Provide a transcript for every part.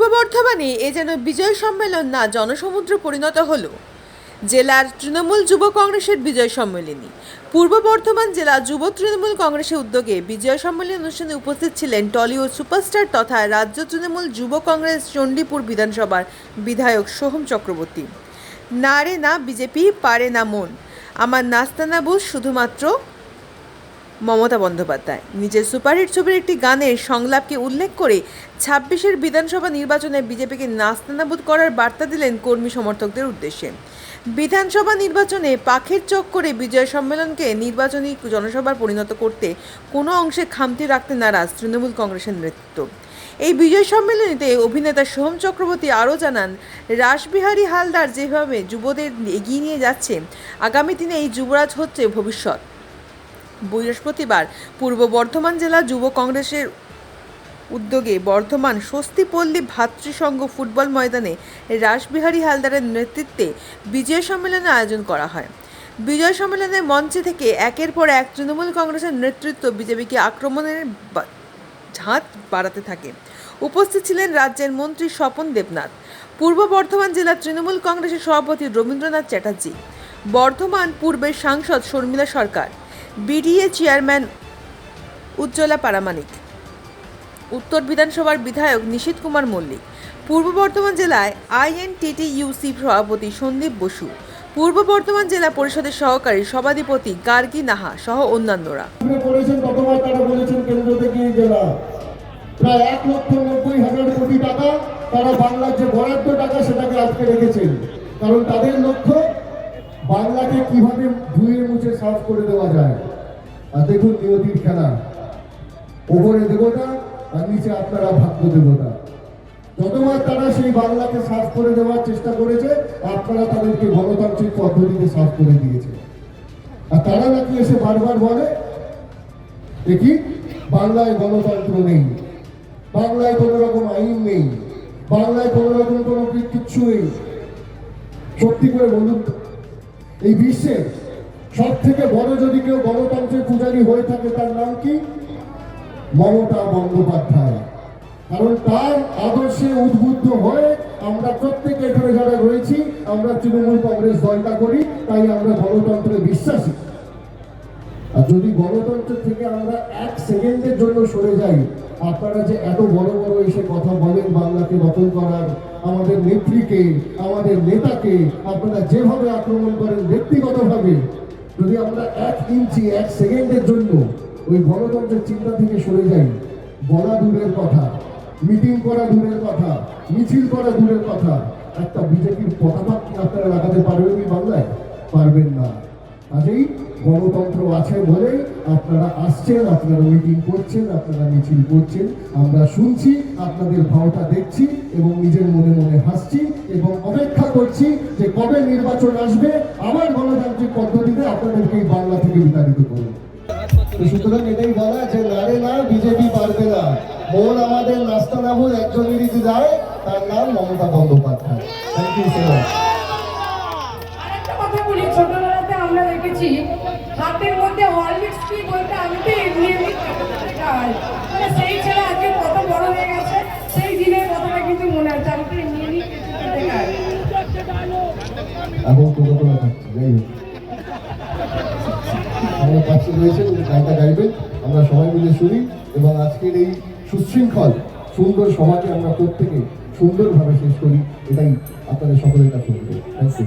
পূর্ব বর্ধমানে এ যেন বিজয় সম্মেলন না, জনসমুদ্র পরিণত হলো। জেলার তৃণমূল যুব কংগ্রেসের বিজয় সম্মেলনী। পূর্ব বর্ধমান জেলা যুব তৃণমূল কংগ্রেসের উদ্যোগে বিজয় সম্মেলন অনুষ্ঠানে উপস্থিত ছিলেন টলিউড সুপারস্টার তথা রাজ্য তৃণমূল যুব কংগ্রেস চণ্ডীপুর বিধানসভার বিধায়ক সোহম চক্রবর্তী। না রে না বিজেপি পারে না মন। আমার নাস্তানাবু শুধুমাত্র মমতা বন্দ্যোপাধ্যায়। নিজের সুপারহিট ছবির একটি গানের সংলাপকে উল্লেখ করে ছাব্বিশের বিধানসভা নির্বাচনে বিজেপিকে নাস্তানাবুদ করার বার্তা দিলেন কর্মী সমর্থকদের উদ্দেশ্যে। বিধানসভা নির্বাচনে পাখের চক করে বিজয় সম্মেলনকে নির্বাচনী জনসভার পরিণত করতে কোনো অংশে খামতি রাখতে নারাজ তৃণমূল কংগ্রেসের নেতৃত্ব। এই বিজয় সম্মেলনীতে অভিনেতা সোহম চক্রবর্তী আরও জানান, রাসবিহারী হালদার যেভাবে যুবদের এগিয়ে নিয়ে যাচ্ছে, আগামী দিনে এই যুবরাজ হচ্ছে ভবিষ্যৎ। বৃহস্পতিবার পূর্ব বর্ধমান জেলা যুব কংগ্রেসের উদ্যোগে বর্ধমান স্বস্তিপল্লী ভাতৃসংঘ ফুটবল ময়দানে রাসবিহারী হালদারের নেতৃত্বে বিজয় সম্মেলনের আয়োজন করা হয়। বিজয় সম্মেলনের মঞ্চে থেকে একের পর এক তৃণমূল কংগ্রেসের নেতৃত্ব বিজেপিকে আক্রমণের ঝাঁত বাড়াতে থাকে। উপস্থিত ছিলেন রাজ্যের মন্ত্রী স্বপন দেবনাথ, পূর্ব বর্ধমান জেলার তৃণমূল কংগ্রেসের সভাপতি রবীন্দ্রনাথ চ্যাটার্জি, বর্ধমান পূর্বের সাংসদ শর্মিলা সরকার বিডিএ চেয়ারম্যান উজ্জ্বলা পারামানিক উত্তর বিধানসভার বিধায়ক নিশীত কুমার মল্লিক। পূর্ব বর্ধমান জেলায় আইএনটিটিইউসি সভাপতি সন্দীপ বসু। পূর্ব বর্ধমান জেলা পরিষদের সহকারী সভাধিপতি গার্গী নাহা সহ অন্যান্যরা। প্রায় এক লক্ষ নব্বই হাজার কোটি টাকা তারা বাংলার যে বরাদ্দ টাকা সেটাকে আজকে রেখেছেন। কারণ তাদের লক্ষ্য বাংলাকে কীভাবে ধুয়ে মুছে সাফ করে দেওয়া যায় আর দেখুন নিয়তির খেলা। ওপরে দেবতা আর নিচে আপনারা ভাগ্য দেবতা। যতবার তারা সেই বাংলাকে সাফ করে দেওয়ার চেষ্টা করেছে আপনারা তাদেরকে গণতান্ত্রিক পদ্ধতিতে সাফ করে দিয়েছে। আর তারা নাকি এসে বারবার বলে দেখি বাংলায় গণতন্ত্র নেই। বাংলায় কোনো রকম আইন নেই। বাংলায় কোনো রকম কোনো কিচ্ছু নেই। সত্যি করে বলুন তো, এই বিশ্বে সব থেকে বড় যদি কেউ গণতন্ত্রের পূজারী হয়ে থাকে, তার নাম কি? মমতা বন্দ্যোপাধ্যায়। কারণ তার আদর্শে উদ্বুদ্ধ হয়ে আমরা প্রত্যেকে এখানে যারা রয়েছি, আমরা তৃণমূল কংগ্রেস দলটা করি, তাই আমরা গণতন্ত্রে বিশ্বাসী। আর যদি গণতন্ত্র থেকে আমরা এক সেকেন্ডের জন্য সরে যাই, আপনারা যে এত বড় বড় এসে কথা বলেন বাংলাকে দখল করার আমাদের নেত্রীকে, আমাদের নেতাকে আপনারা যেভাবে আক্রমণ করেন ব্যক্তিগতভাবে, যদি আমরা এক ইঞ্চি, এক সেকেন্ডের জন্য ওই গণতন্ত্রের চিন্তা থেকে সরে যাই, বলা দূরের কথা, মিটিং করা দূরের কথা, মিছিল করা দূরের কথা, একটা বিজেপির পতাকা আপনারা লাগাতে পারবেন বাংলায়? পারবেন না। কাজেই গণতন্ত্র আছে বলেই আপনারা আসছেন, আপনারা মিটিং করছেন, আপনারা মিছিল করছেন। আমরা শুনছি, আপনাদের ভাওটা দেখছি এবং নিজের মনে মনে হাসছি এবং অপেক্ষা করছি যে কবে নির্বাচন আসবে। আবার গণতান্ত্রিক পদ্ধতিতে আপনাদেরকে এই বাংলা থেকে বিতাড়িত করব। সুতরাং এটাই বলা যে নারে না বিজেপি পারবে না। মন আমাদের নাস্তা নাবুর একজনেরই যে যায়, তার নাম Mamata Bandyopadhyay. Thank you so much আরেকটা কথা বলি, ছোটবেলাতে আমরা দেখেছি হাতের মধ্যে হরলিক্স কি বলতে আমি তো এমনি এমনি মানে সেই ছেলে আজকে কত বড় হয়ে গেছে সেই দিনের কথাটা কিন্তু মনে আছে। আমি তো এমনি এমনি থাকছে যাই হোক। আমার পাশে রয়েছেন উনি গানটা গাইবেন। আমরা সবাই মিলে শুনি এবং আজকের এই সুশৃঙ্খল সুন্দর সমাজে আমরা প্রত্যেকে সুন্দরভাবে শেষ করি এটাই আপনাদের সকলের কাছে থ্যাংক ইউ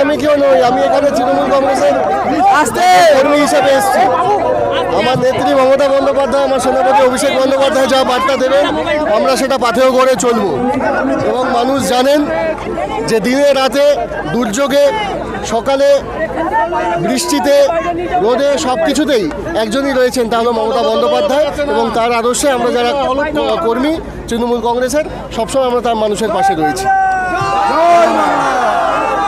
আমি কেউ নই আমি এখানে তৃণমূল কংগ্রেসের আসতে! কর্মী হিসাবে এসেছি। আমার নেত্রী মমতা বন্দ্যোপাধ্যায়, আমার সেনাপতি অভিষেক বন্দ্যোপাধ্যায় যা বার্তা দেবেন, আমরা সেটা পাথেয় করে চলব। এবং মানুষ জানেন যে দিনে রাতে দুর্যোগে, সকালে বৃষ্টিতে, রোদে সব কিছুতেই একজনই রয়েছেন তা হলো মমতা বন্দ্যোপাধ্যায় এবং তার আদর্শে আমরা যারা কর্মী, তৃণমূল কংগ্রেসের, সবসময় আমরা তার মানুষের পাশে রয়েছি।